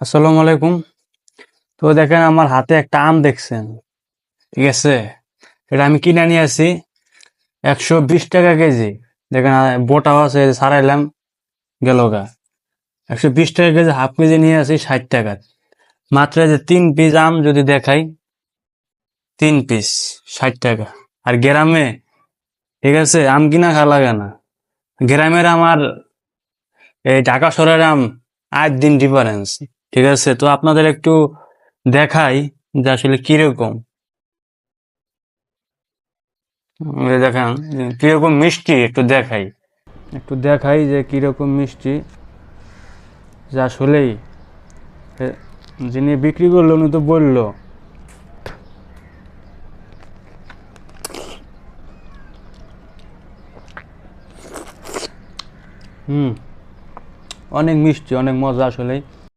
আসসালামু আলাইকুম। তো দেখেন আমার হাতে একটা আম দেখছেন, ঠিক আছে? এটা আমি কিনে নিয়ে আসি, একশো বিশ টাকা কেজি। দেখেন বোটাও আছে সারাইলাম গেল গা। একশো বিশ টাকা কেজি, হাফ কেজি নিয়ে আসি, ষাট টাকা। মাত্র যে তিন পিস আম যদি দেখাই, তিন পিস, ষাট টাকা। আর গ্রামে, ঠিক আছে, আম কিনা খা লাগে না। গ্রামের আমার এই ঢাকা শহরের আম আট দিন ডিফারেন্স ঠিক আছে? তো আপনাদের একটু দেখাই যে আসলে কীরকম। দেখেন, কীরকম মিষ্টি একটু দেখাই। একটু দেখাই যে কীরকম মিষ্টি। যে আসলেই যিনি বিক্রি করল উনি তো বলল। হুম, অনেক মিষ্টি, অনেক মজা আসলেই।